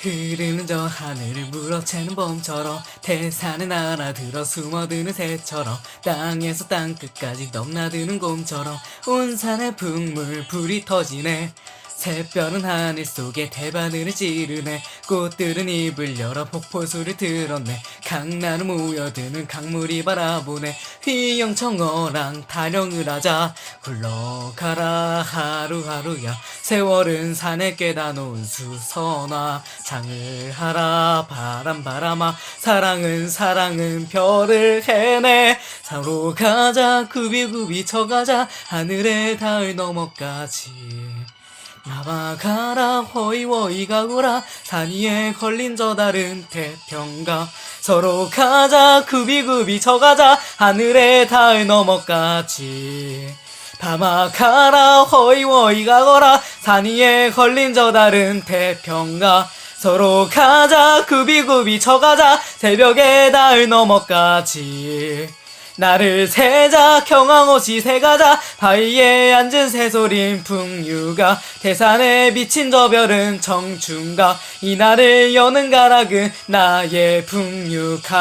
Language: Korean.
흐르는 저 하늘을 물어채는 봄처럼 태산에 날아들어 숨어드는 새처럼 땅에서 땅끝까지 넘나드는 곰처럼 온 산에 풍물 불이 터지네 새별은 하늘 속에 대바늘을 찌르네. 꽃들은 입을 열어 폭포수를 들었네. 강나루 모여드는 강물이 바라보네. 휘영청어랑 타령을 하자. 굴러가라 하루하루야. 세월은 산에 깨다 놓은 수선화. 장을 하라 바람 바람아. 사랑은 사랑은 별을 해내. 서로 가자 구비구비 쳐가자. 하늘에 닿을 너머까지 나와가라 허이워이 가거라. 산 위에 걸린 저 다른 태평가. 서로 가자 구비구비 쳐가자. 하늘에 닿을 너머까지. 담아가라 허이워이 가거라. 산 위에 걸린 저 다른 태평가. 서로 가자 구비구비 쳐가자. 새벽에 닿을 너머까지 나를 세자 경황옷이 새가자. 바위에 앉은 새소린 풍류가. 태산에 비친 저 별은 청춘가. 이날을 여는 가락은 나의 풍류가